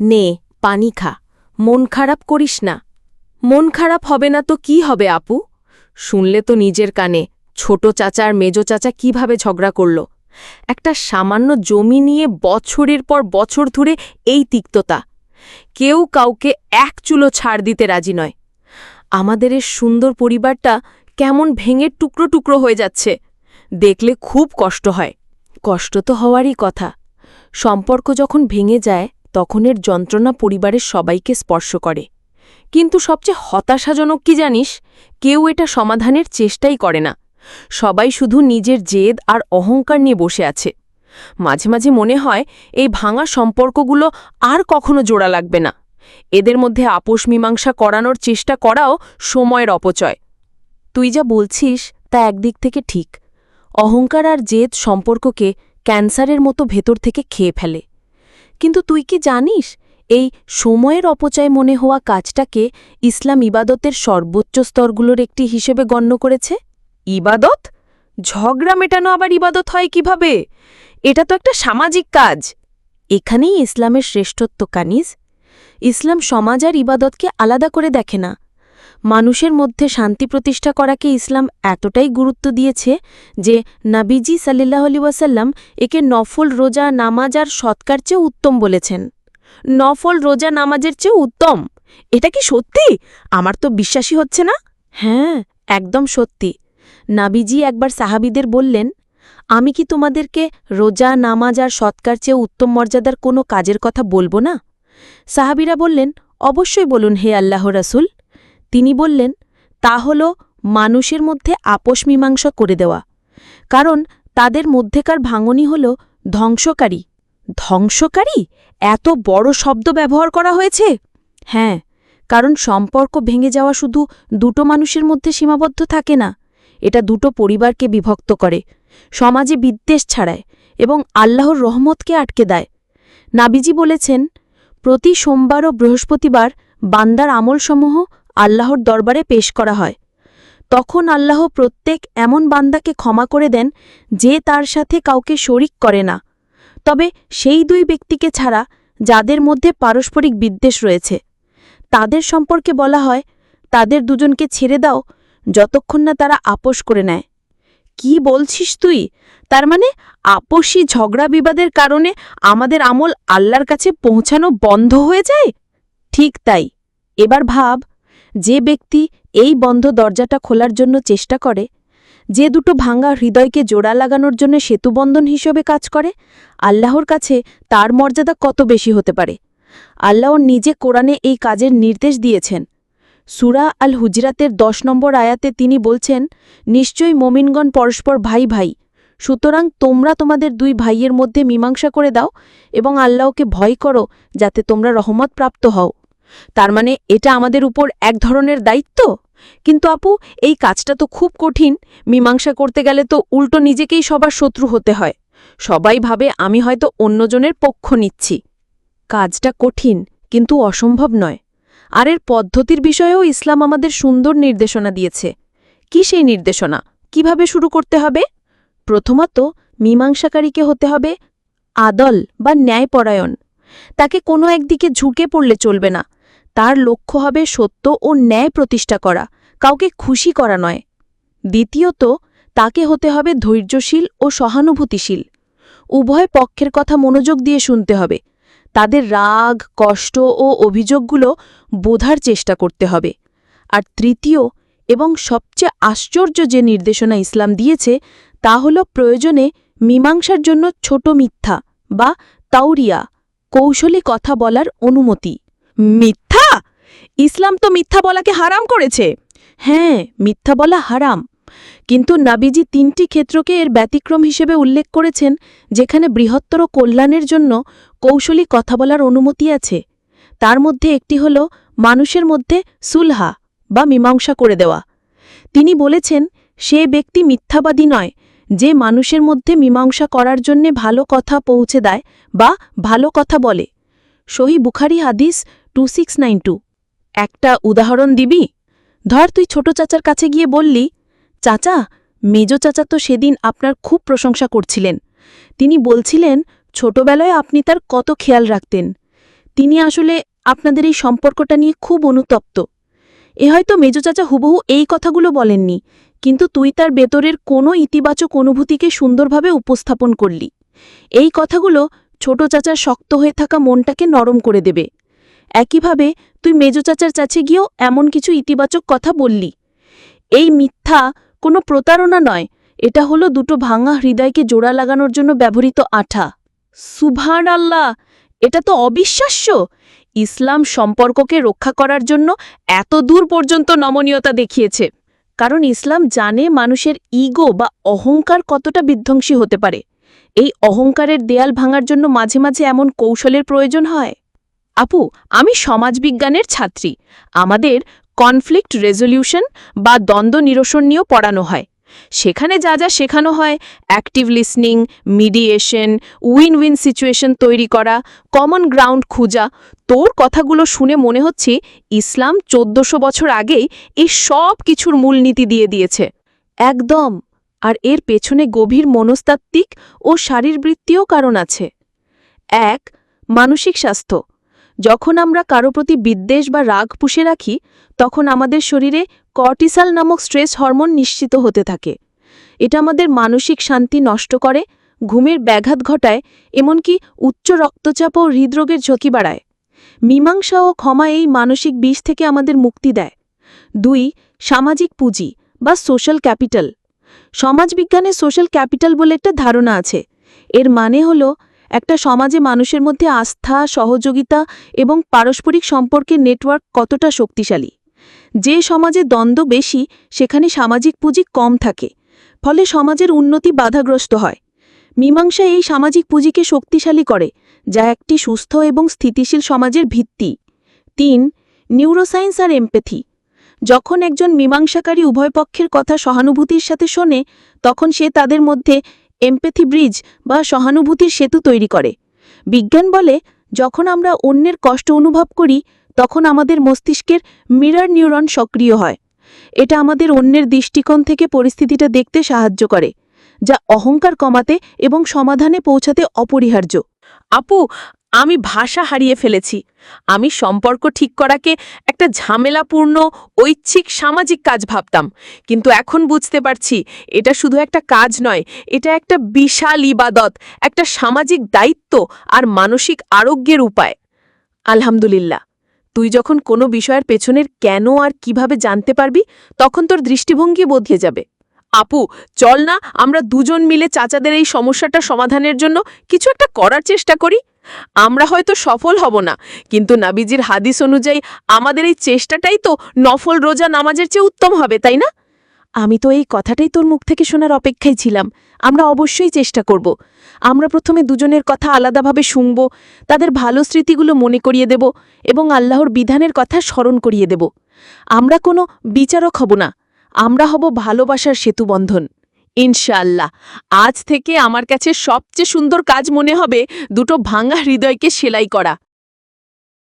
নে, পানি খা। মন খারাপ করিস না। মন খারাপ হবে না তো কি হবে, আপু? শুনলে তো নিজের কানে, ছোট চাচা আর মেজো চাচা কীভাবে ঝগড়া করল? একটা সামান্য জমি নিয়ে বছরের পর বছর ধরে এই তিক্ততা। কেউ কাউকে এক চুলো ছাড় দিতে রাজি নয়। আমাদের এ সুন্দর পরিবারটা কেমন ভেঙে টুকরো টুকরো হয়ে যাচ্ছে। দেখলে খুব কষ্ট হয়। কষ্ট তো হওয়ারই কথা। সম্পর্ক যখন ভেঙে যায় তখন এর যন্ত্রণা পরিবারের সবাইকে স্পর্শ করে। কিন্তু সবচেয়ে হতাশাজনক কি জানিস? কেউ এটা সমাধানের চেষ্টাই করে না। সবাই শুধু নিজের জেদ আর অহংকার নিয়ে বসে আছে। মাঝে মাঝে মনে হয় এই ভাঙা সম্পর্কগুলো আর কখনো জোড়া লাগবে না। এদের মধ্যে আপোষ মীমাংসা করানোর চেষ্টা করাও সময়ের অপচয়। তুই যা বলছিস তা একদিক থেকে ঠিক। অহংকার আর জেদ সম্পর্ককে ক্যান্সারের মতো ভেতর থেকে খেয়ে ফেলে। কিন্তু তুই কি জানিস, এই সময়ের অপচয় মনে হওয়া কাজটাকে ইসলাম ইবাদতের সর্বোচ্চ স্তরগুলোর একটি হিসেবে গণ্য করেছে? ইবাদত? ঝগড়া মেটানো আবার ইবাদত হয় কীভাবে? এটা তো একটা সামাজিক কাজ। এখানেই ইসলামের শ্রেষ্ঠত্ব কানিজ। ইসলাম সমাজ আর ইবাদতকে আলাদা করে দেখে না। মানুষের মধ্যে শান্তি প্রতিষ্ঠা করাকে ইসলাম এতটাই গুরুত্ব দিয়েছে যে নাবিজি সাল্লাহ আলি ওয়াসাল্লাম একে নফল রোজা নামাজ আর সৎকার চেয়ে উত্তম বলেছেন। নফল রোজা নামাজের চেয়ে উত্তম? এটা কি সত্যি? আমার তো বিশ্বাসই হচ্ছে না। হ্যাঁ একদম সত্যি। নাবিজি একবার সাহাবিদের বললেন, আমি কি তোমাদেরকে রোজা, নামাজ আর সৎকার চেয়ে উত্তম মর্যাদার কোনো কাজের কথা বলব না? সাহাবিরা বললেন, অবশ্যই বলুন, হে আল্লাহ রাসুল। তিনি বললেন, তা হল মানুষের মধ্যে আপোষ মীমাংসা করে দেওয়া। কারণ তাদের মধ্যেকার ভাঙনি হল ধ্বংসকারী। ধ্বংসকারী? এত বড় শব্দ ব্যবহার করা হয়েছে? হ্যাঁ কারণ সম্পর্ক ভেঙে যাওয়া শুধু দুটো মানুষের মধ্যে সীমাবদ্ধ থাকে না, এটা দুটো পরিবারকে বিভক্ত করে, সমাজে বিদ্বেষ ছাড়ায় এবং আল্লাহর রহমতকে আটকে দেয়। নাবিজি বলেছেন, প্রতি সোমবার ও বৃহস্পতিবার বান্দার আমলসমূহ আল্লাহর দরবারে পেশ করা হয়। তখন আল্লাহ প্রত্যেক এমন বান্দাকে ক্ষমা করে দেন যে তার সাথে কাউকে শরিক করে না। তবে সেই দুই ব্যক্তিকে ছাড়া যাদের মধ্যে পারস্পরিক বিদ্বেষ রয়েছে, তাদের সম্পর্কে বলা হয়, তাদের দুজনকে ছেড়ে দাও, যতক্ষণ না তারা আপোষ করে নেয়। কি বলছিস তুই? তার মানে আপোষী ঝগড়া বিবাদের কারণে আমাদের আমল আল্লাহর কাছে পৌঁছানো বন্ধ হয়ে যায়? ঠিক তাই। এবার ভাব যে ব্যক্তি এই বন্ধ দরজাটা খোলার জন্য চেষ্টা করে, যে দুটো ভাঙ্গা হৃদয়কে জোড়া লাগানোর জন্য সেতুবন্ধন হিসেবে কাজ করে, আল্লাহর কাছে তার মর্যাদা কত বেশি হতে পারে? আল্লাহ নিজে কোরআনে এই কাজের নির্দেশ দিয়েছেন। সুরা আল হুজরাতের দশ নম্বর আয়াতে তিনি বলছেন, নিশ্চয়ই মোমিনগণ পরস্পর ভাই ভাই। সুতরাং তোমরা তোমাদের দুই ভাইয়ের মধ্যে মীমাংসা করে দাও এবং আল্লাহকে ভয় করো যাতে তোমরা রহমত প্রাপ্ত হও। তার মানে এটা আমাদের উপর এক ধরনের দায়িত্ব? কিন্তু আপু, এই কাজটা তো খুব কঠিন। মীমাংসা করতে গেলে তো উল্টো নিজেকেই সবার শত্রু হতে হয়। সবাই ভাবে আমি হয়তো অন্যজনের পক্ষ নিচ্ছি। কাজটা কঠিন, কিন্তু অসম্ভব নয়। আর এর পদ্ধতির বিষয়েও ইসলাম আমাদের সুন্দর নির্দেশনা দিয়েছে। কি সেই নির্দেশনা? কীভাবে শুরু করতে হবে? প্রথমত, মীমাংসাকারীকে হতে হবে আদল বা ন্যায়পরায়ণ। তাকে কোনো একদিকে ঝুঁকে পড়লে চলবে না। তার লক্ষ্য হবে সত্য ও ন্যায় প্রতিষ্ঠা করা, কাউকে খুশি করা নয়। দ্বিতীয়ত, তাকে হতে হবে ধৈর্যশীল ও সহানুভূতিশীল। উভয় পক্ষের কথা মনোযোগ দিয়ে শুনতে হবে। তাদের রাগ, কষ্ট ও অভিযোগগুলো বোধার চেষ্টা করতে হবে। আর তৃতীয় এবং সবচেয়ে আশ্চর্য যে নির্দেশনা ইসলাম দিয়েছে, তা হল প্রয়োজনে মীমাংসার জন্য ছোট মিথ্যা বা তাউরিয়া কৌশলী কথা বলার অনুমতি। মিথ্যা? ইসলাম তো মিথ্যা বলাকে হারাম করেছে। হ্যাঁ মিথ্যা বলা হারাম। কিন্তু নাবিজি তিনটি ক্ষেত্রকে এর ব্যতিক্রম হিসেবে উল্লেখ করেছেন, যেখানে বৃহত্তর কল্যাণের জন্য কৌশলী কথা বলার অনুমতি আছে। তার মধ্যে একটি হল মানুষের মধ্যে সুলহা বা মীমাংসা করে দেওয়া। তিনি বলেছেন, সে ব্যক্তি মিথ্যাবাদী নয়, যে মানুষের মধ্যে মীমাংসা করার জন্যে ভালো কথা পৌঁছে দেয় বা ভালো কথা বলে। সহি বুখারি হাদিস টু সিক্স নাইন টু। একটা উদাহরণ দিবি? ধর তুই ছোট চাচার কাছে গিয়ে বললি, চাচা, মেজ চাচা তো সেদিন আপনার খুব প্রশংসা করছিলেন। তিনি বলছিলেন, ছোটবেলায় আপনি তার কত খেয়াল রাখতেন। তিনি আসলে আপনাদের এই সম্পর্কটা নিয়ে খুব অনুতপ্ত। এ হয়তো মেজো চাচা হুবহু এই কথাগুলো বলেননি, কিন্তু তুই তার ভেতরের কোনো ইতিবাচক অনুভূতিকে সুন্দরভাবে উপস্থাপন করলি। এই কথাগুলো ছোট চাচার শক্ত হয়ে থাকা মনটাকে নরম করে দেবে। একইভাবে তুই মেজো চাচার কাছে গিয়েও এমন কিছু ইতিবাচক কথা বললি। এই মিথ্যা কোনো প্রতারণা নয়, এটা হলো দুটো ভাঙা হৃদয়কে জোড়া লাগানোর জন্য ব্যবহৃত আঠা। সুভান আল্লাহ এটা তো অবিশ্বাস্য! ইসলাম সম্পর্ককে রক্ষা করার জন্য এত দূর পর্যন্ত নমনীয়তা দেখিয়েছে। কারণ ইসলাম জানে মানুষের ইগো বা অহংকার কতটা বিধ্বংসী হতে পারে। এই অহংকারের দেয়াল ভাঙার জন্য মাঝে মাঝে এমন কৌশলের প্রয়োজন হয়। আপু, আমি সমাজবিজ্ঞানের ছাত্রী। আমাদের কনফ্লিক্ট রেজলিউশন বা দ্বন্দ্ব নিরসন নিয়েও পড়ানো হয়। সেখানে যা যা শেখানো হয় active listening mediation win win situation তৈরি করা কমন গ্রাউন্ড খুঁজা, তোর কথাগুলো শুনে মনে হচ্ছে ইসলাম চোদ্দশো বছর আগেই এই সব কিছুর মূলনীতি দিয়ে দিয়েছে। একদম। আর এর পেছনে গভীর মনস্তাত্ত্বিক ও শারীরবৃত্তীয় কারণ আছে। এক, মানসিক স্বাস্থ্য। যখন আমরা কারও প্রতি বিদ্বেষ বা রাগ পুষে রাখি, তখন আমাদের শরীরে কর্টিসাল নামক স্ট্রেস হরমোন নিশ্চিত হতে থাকে। এটা আমাদের মানসিক শান্তি নষ্ট করে, ঘুমের ব্যাঘাত ঘটায়, এমনকি উচ্চ রক্তচাপ ও হৃদরোগের ঝুঁকি বাড়ায়। মীমাংসা ও ক্ষমা এই মানসিক বিষ থেকে আমাদের মুক্তি দেয়। দুই, সামাজিক পুঁজি বা সোশ্যাল ক্যাপিটাল। সমাজবিজ্ঞানে সোশ্যাল ক্যাপিটাল বলে একটা ধারণা আছে। এর মানে হল একটা সমাজে মানুষের মধ্যে আস্থা, সহযোগিতা এবং পারস্পরিক সম্পর্কের নেটওয়ার্ক কতটা শক্তিশালী। যে সমাজে দ্বন্দ্ব বেশি, সেখানে সামাজিক পুঁজি কম থাকে, ফলে সমাজের উন্নতি বাধাগ্রস্ত হয়। মীমাংসা এই সামাজিক পুঁজিকে শক্তিশালী করে, যা একটি সুস্থ এবং স্থিতিশীল সমাজের ভিত্তি। তিন নিউরোসায়েন্স আর এমপেথি যখন একজন মীমাংসাকারী উভয় পক্ষের কথা সহানুভূতির সাথে শোনে, তখন সে তাদের মধ্যে এমপেথি ব্রিজ বা সহানুভূতির সেতু তৈরি করে। বিজ্ঞান বলে, যখন আমরা অন্যের কষ্ট অনুভব করি, তখন আমাদের মস্তিষ্কের মিরার নিউরন সক্রিয় হয়। এটা আমাদের অন্যের দৃষ্টিকোণ থেকে পরিস্থিতিটা দেখতে সাহায্য করে, যা অহংকার কমাতে এবং সমাধানে পৌঁছাতে অপরিহার্য। আপু আমি ভাষা হারিয়ে ফেলেছি। আমি সম্পর্ক ঠিক করাকে একটা ঝামেলাপূর্ণ, ঐচ্ছিক, সামাজিক কাজ ভাবতাম। কিন্তু এখন বুঝতে পারছি, এটা শুধু একটা কাজ নয়, এটা একটা বিশাল ইবাদত, একটা সামাজিক দায়িত্ব আর মানসিক আরোগ্যের উপায়। আলহামদুলিল্লাহ। তুই যখন কোনো বিষয়ের পেছনের কেন আর কীভাবে জানতে পারবি, তখন তোর দৃষ্টিভঙ্গি বদলে যাবে। আপু, চল না, আমরা দুজন মিলে চাচাদের এই সমস্যাটা সমাধানের জন্য কিছু একটা করার চেষ্টা করি। আমরা হয়তো সফল হব না, কিন্তু নাবিজির হাদিস অনুযায়ী আমাদের এই চেষ্টাটাই তো নফল রোজা নামাজের চেয়ে উত্তম হবে, তাই না? আমি তো এই কথাটাই তোর মুখ থেকে শোনার অপেক্ষায় ছিলাম। আমরা অবশ্যই চেষ্টা করব। আমরা প্রথমে দুজনের কথা আলাদাভাবে শুনব, তাদের ভালো স্মৃতিগুলো মনে করিয়ে দেব এবং আল্লাহর বিধানের কথা স্মরণ করিয়ে দেব। আমরা কোনো বিচারক হব না আমরা হব ভালোবাসার সেতুবন্ধন। ইনশাল্লাহ আজ থেকে আমার কাছে সবচেয়ে সুন্দর কাজ মনে হবে দুটো ভাঙা হৃদয়কে সেলাই করা।